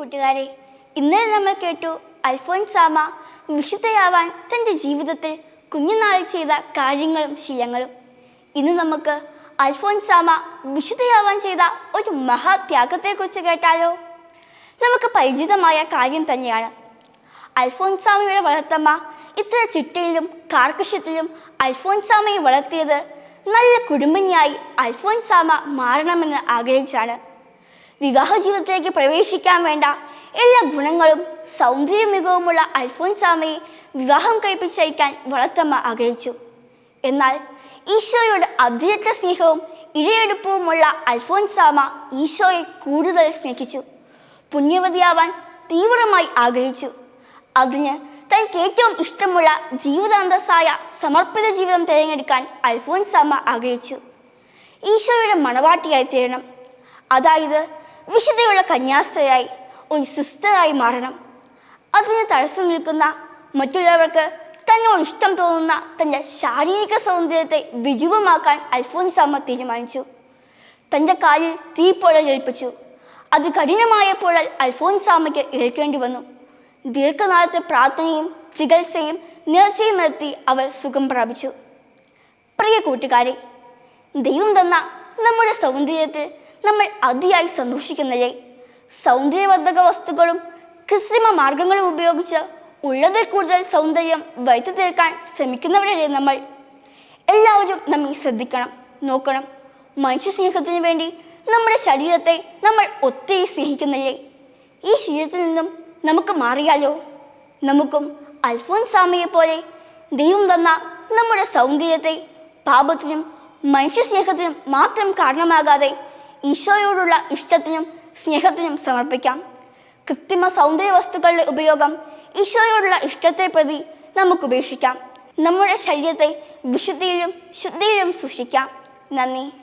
കൂട്ടുകാരെ ഇന്നലെ നമ്മൾ കേട്ടു അൽഫോൻസാമ വിശുദ്ധയാവാൻ തന്റെ ജീവിതത്തിൽ കുഞ്ഞുനാളിൽ ചെയ്ത കാര്യങ്ങളും ശീലങ്ങളും. ഇന്ന് നമുക്ക് അൽഫോൻസാമ വിശുദ്ധയാവാൻ ചെയ്ത ഒരു മഹാത്യാഗത്തെക്കുറിച്ച് കേട്ടാലോ? നമുക്ക് പരിചിതമായ കാര്യം തന്നെയാണ്. അൽഫോൻസാമയുടെ വളർത്തമ്മ ഇത്ര ചിട്ടയിലും കാർക്കശ്യത്തിലും അൽഫോൻസാമയെ വളർത്തിയത് നല്ല കുടുംബിനിയായി അൽഫോൻസാമ മാറണമെന്ന് ആഗ്രഹിച്ചാണ്. വിവാഹ ജീവിതത്തിലേക്ക് പ്രവേശിക്കാൻ വേണ്ട എല്ലാ ഗുണങ്ങളും സൗന്ദര്യ മികവുമുള്ള അൽഫോൻസാമയെ വിവാഹം കഴിപ്പിച്ചയക്കാൻ വളർത്തമ്മ ആഗ്രഹിച്ചു. എന്നാൽ ഈശോയോട് അഭിജിത്ത സ്നേഹവും ഇഴയെടുപ്പവുമുള്ള അൽഫോൻസാമ ഈശോയെ കൂടുതൽ സ്നേഹിച്ചു. പുണ്യവതിയാവാൻ തീവ്രമായി ആഗ്രഹിച്ചു. അതിന് തനിക്ക് ഏറ്റവും ഇഷ്ടമുള്ള ജീവിതാന്തസ്സായ സമർപ്പിത ജീവിതം തിരഞ്ഞെടുക്കാൻ അൽഫോൻസാമ ആഗ്രഹിച്ചു. ഈശോയുടെ മണവാട്ടിയായി തീരണം. അതായത് വിശുദ്ധയുള്ള കന്യാസ്ഥയായി ഒരു സിസ്റ്ററായി മാറണം. അതിന് തടസ്സം നിൽക്കുന്ന മറ്റുള്ളവർക്ക് തന്നോട് ഇഷ്ടം തോന്നുന്ന തന്റെ ശാരീരിക സൗന്ദര്യത്തെ വിരൂപമാക്കാൻ അൽഫോൻസാമ്മ തീരുമാനിച്ചു. തന്റെ കാലിൽ തീപ്പൊഴൽ ഏൽപ്പിച്ചു. അത് കഠിനമായ പൊഴൽ അൽഫോൻസാമ്മയ്ക്ക് ഏൽക്കേണ്ടി വന്നു. ദീർഘനാളത്തെ പ്രാർത്ഥനയും ചികിത്സയും നേർച്ചയും നടത്തി അവൾ സുഖം പ്രാപിച്ചു. പ്രിയ കൂട്ടുകാരെ ദൈവം തന്ന നമ്മുടെ സൗന്ദര്യത്തിൽ നമ്മൾ അതിയായി സന്തോഷിക്കുന്നില്ലേ സൗന്ദര്യവർദ്ധക വസ്തുക്കളും കൃത്രിമ മാർഗങ്ങളും ഉപയോഗിച്ച് ഉള്ളതിൽ കൂടുതൽ സൗന്ദര്യം വരുത്തി തീർക്കാൻ ശ്രമിക്കുന്നവരല്ലേ നമ്മൾ എല്ലാവരും നമ്മെ ശ്രദ്ധിക്കണം നോക്കണം. മനുഷ്യ സ്നേഹത്തിന് വേണ്ടി നമ്മുടെ ശരീരത്തെ നമ്മൾ ഒത്തിരി സ്നേഹിക്കുന്നില്ലേ ഈ ശരീരത്തിൽ നിന്നും നമുക്ക് മാറിയാലോ? നമുക്കും അൽഫോൻസാമയെ പോലെ ദൈവം തന്ന നമ്മുടെ സൗന്ദര്യത്തെ പാപത്തിനും മനുഷ്യ സ്നേഹത്തിനും മാത്രം കാരണമാകാതെ ഈശോയോടുള്ള ഇഷ്ടത്തിനും സ്നേഹത്തിനും സമർപ്പിക്കാം. കൃത്രിമ സൗന്ദര്യ വസ്തുക്കളുടെ ഉപയോഗം ഈശോയോടുള്ള ഇഷ്ടത്തെ പ്രതി നമുക്ക് ഉപേക്ഷിക്കാം. നമ്മുടെ ശരീരത്തെ വിശുദ്ധിയിലും ശുദ്ധിയിലും സൂക്ഷിക്കാം. നന്ദി.